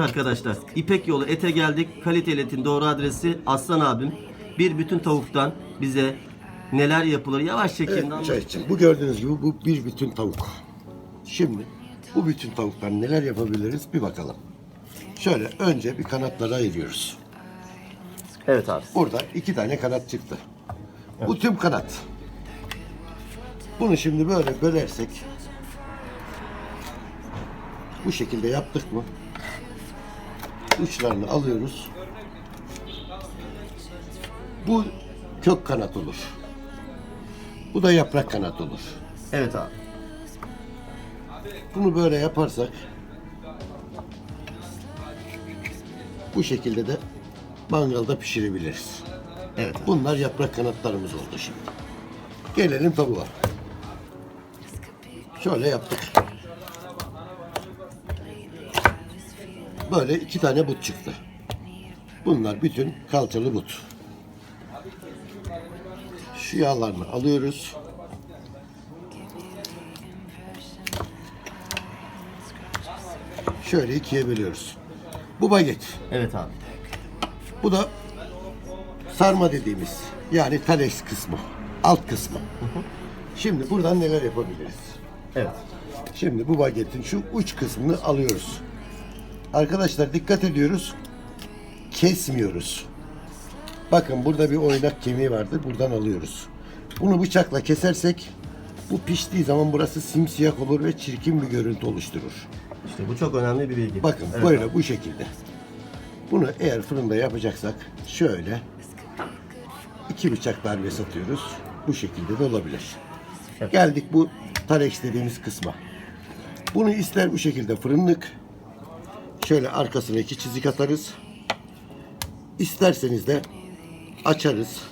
arkadaşlar. İpek yolu ete geldik. Kaliteli etin doğru adresi Aslan abim. Bir bütün tavuktan bize neler yapılır yavaş şekilde Evet anlat. çaycım. Bu gördüğünüz gibi bu bir bütün tavuk. Şimdi bu bütün tavuktan neler yapabiliriz bir bakalım. Şöyle önce bir kanatları ayırıyoruz. Evet abi. Burada iki tane kanat çıktı. Bu tüm kanat. Bunu şimdi böyle bölersek bu şekilde yaptık mı uçlarını alıyoruz. Bu kök kanat olur. Bu da yaprak kanat olur. Evet abi. Bunu böyle yaparsak bu şekilde de mangalda pişirebiliriz. Evet. Bunlar yaprak kanatlarımız oldu şimdi. Gelelim tavuğa. Şöyle yaptık. Böyle iki tane but çıktı. Bunlar bütün kalçalı but. Şu yağlarını alıyoruz. Şöyle ikiye bölüyoruz. Bu baget. Evet abi. Bu da sarma dediğimiz yani tales kısmı, alt kısmı. Şimdi buradan neler yapabiliriz? Evet. Şimdi bu bagetin şu uç kısmını alıyoruz. Arkadaşlar dikkat ediyoruz. Kesmiyoruz. Bakın burada bir oynak kemiği vardı. Buradan alıyoruz. Bunu bıçakla kesersek bu piştiği zaman burası simsiyah olur ve çirkin bir görüntü oluşturur. İşte bu çok önemli bir bilgi. Bakın Evet böyle abi. bu şekilde. Bunu eğer fırında yapacaksak şöyle iki bıçak darbesi atıyoruz. Bu şekilde de olabilir. Evet. Geldik bu tarex dediğimiz kısma. Bunu ister bu şekilde fırınlık şöyle arkasına iki çizik atarız. İsterseniz de açarız.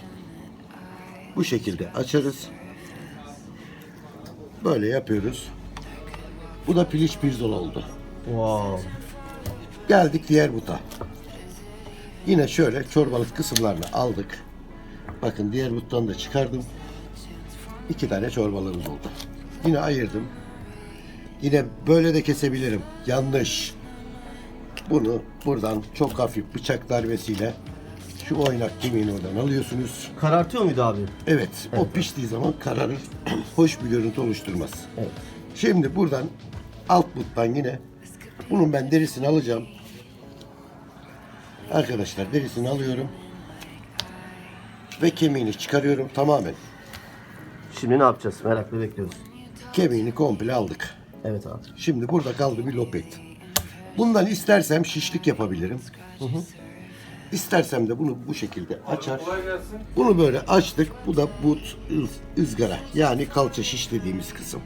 Bu şekilde açarız. Böyle yapıyoruz. Bu da piliç pirzola oldu. Wow. Geldik diğer buta. Yine şöyle çorbalık kısımlarını aldık. Bakın diğer buttan da çıkardım. İki tane çorbalığımız oldu. Yine ayırdım. Yine böyle de kesebilirim. Yanlış. Bunu buradan çok hafif bıçak darbesiyle şu oynak kemiğini oradan alıyorsunuz. Karartıyor muydu abi? Evet, o piştiği zaman kararır. Hoş bir görüntü oluşturmaz. Evet. Şimdi buradan alt buttan yine bunun ben derisini alacağım. Arkadaşlar derisini alıyorum. Ve kemiğini çıkarıyorum tamamen. Şimdi ne yapacağız? Merakla bekliyoruz. Kemiğini komple aldık. Evet abi. Şimdi burada kaldı bir lopet. Bundan istersem şişlik yapabilirim. İstersem de bunu bu şekilde açar. Bunu böyle açtık. Bu da but ız- ızgara. Yani kalça şiş dediğimiz kısım.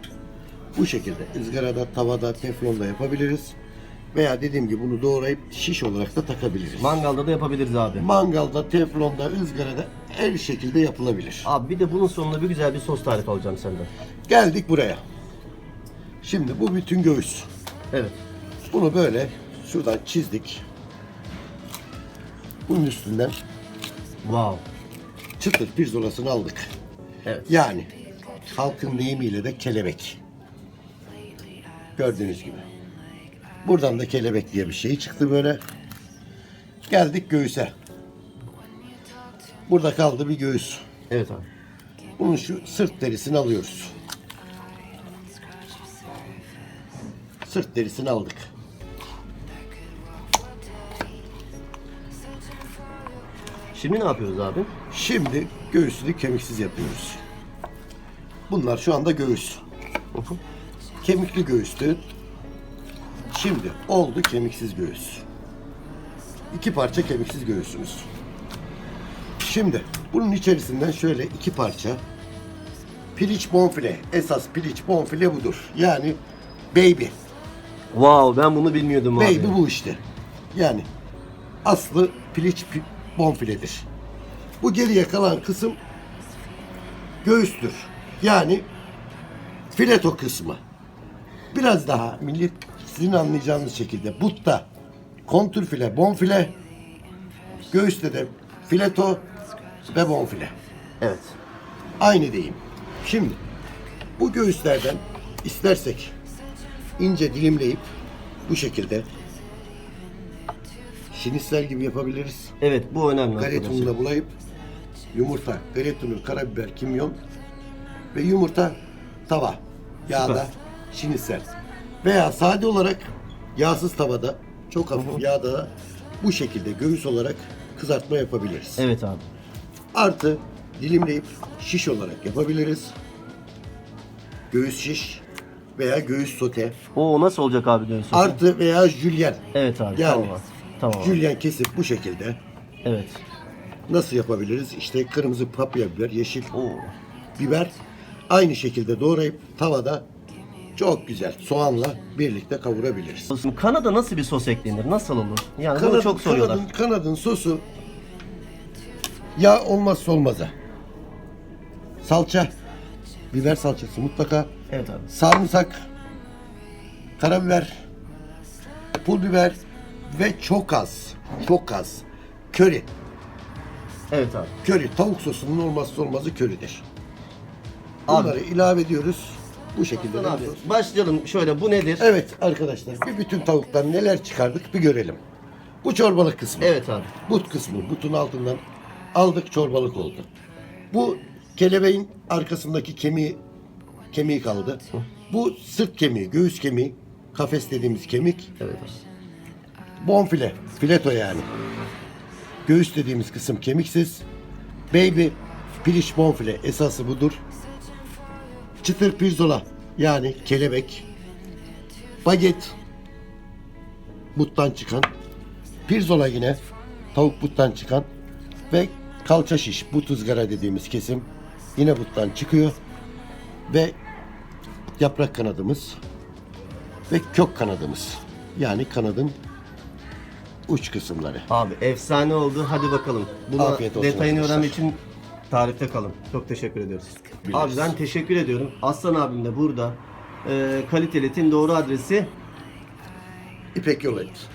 Bu şekilde ızgarada, tavada, teflonda yapabiliriz. Veya dediğim gibi bunu doğrayıp şiş olarak da takabiliriz. Mangalda da yapabiliriz abi. Mangalda, teflonda, ızgarada her şekilde yapılabilir. Abi bir de bunun sonunda bir güzel bir sos tarifi alacağım senden. Geldik buraya. Şimdi bu bütün göğüs. Evet. Bunu böyle şuradan çizdik. Bunun üstünden Wow. çıtır pirzolasını aldık. Evet. Yani halkın deyimiyle de kelebek. Gördüğünüz gibi. Buradan da kelebek diye bir şey çıktı böyle. Geldik göğüse. Burada kaldı bir göğüs. Evet abi. Bunun şu sırt derisini alıyoruz. Sırt derisini aldık. Şimdi ne yapıyoruz abi? Şimdi göğsünü kemiksiz yapıyoruz. Bunlar şu anda göğüs. Kemikli göğüstü. Şimdi oldu kemiksiz göğüs. İki parça kemiksiz göğsümüz. Şimdi bunun içerisinden şöyle iki parça piliç bonfile. Esas piliç bonfile budur. Yani baby. Wow ben bunu bilmiyordum abi. Baby bu işte. Yani aslı piliç pi- bonfiledir. Bu geriye kalan kısım göğüstür. Yani fileto kısmı. Biraz daha millet sizin anlayacağınız şekilde butta kontür file, bonfile, göğüste de fileto ve bonfile. Evet. Aynı deyim. Şimdi bu göğüslerden istersek ince dilimleyip bu şekilde şinisler gibi yapabiliriz. Evet bu önemli Galeta arkadaşlar. ununa bulayıp yumurta, galeta unu, karabiber, kimyon ve yumurta tava yağda şinisler. Veya sade olarak yağsız tavada çok hafif yağda bu şekilde göğüs olarak kızartma yapabiliriz. Evet abi. Artı dilimleyip şiş olarak yapabiliriz. Göğüs şiş veya göğüs sote. O nasıl olacak abi diyorsun? Artı veya jülyen. Evet abi. Yani tamam abi. Tamam jülyen kesip bu şekilde Evet. nasıl yapabiliriz? İşte kırmızı papya biber, yeşil biber aynı şekilde doğrayıp tavada çok güzel soğanla birlikte kavurabiliriz. Kanada nasıl bir sos eklenir? Nasıl olur? Yani bunu çok soruyorlar. Kanadın, kanadın sosu yağ olmazsa olmazı. Salça, biber salçası mutlaka. Evet abi. Sarımsak, karabiber, pul biber ve çok az, çok az köri. Evet abi. Köri, tavuk sosunun olmazsa olmazı köridir. Bunları ilave ediyoruz. Bu şekilde. De- abi başlayalım şöyle bu nedir? Evet arkadaşlar bir bütün tavuktan neler çıkardık bir görelim. Bu çorbalık kısmı. Evet abi. But kısmı. Butun altından aldık çorbalık oldu. Bu kelebeğin arkasındaki kemiği kemiği kaldı. Bu sırt kemiği, göğüs kemiği, kafes dediğimiz kemik. Evet abi. Bonfile, fileto yani. Göğüs dediğimiz kısım kemiksiz. Baby, piliç bonfile esası budur. Çıtır pirzola yani kelebek. Baget, buttan çıkan. Pirzola yine tavuk buttan çıkan. Ve kalça şiş, but ızgara dediğimiz kesim yine buttan çıkıyor. Ve yaprak kanadımız ve kök kanadımız. Yani kanadın uç kısımları. Abi efsane oldu. Hadi bakalım. Buna Afiyet olsun detayını arkadaşlar. öğrenmek için tarifte kalın. Çok teşekkür ediyoruz. Biliriz. Abi ben teşekkür ediyorum. Aslan abim de burada. Ee, kaliteli etin doğru adresi İpek yol et.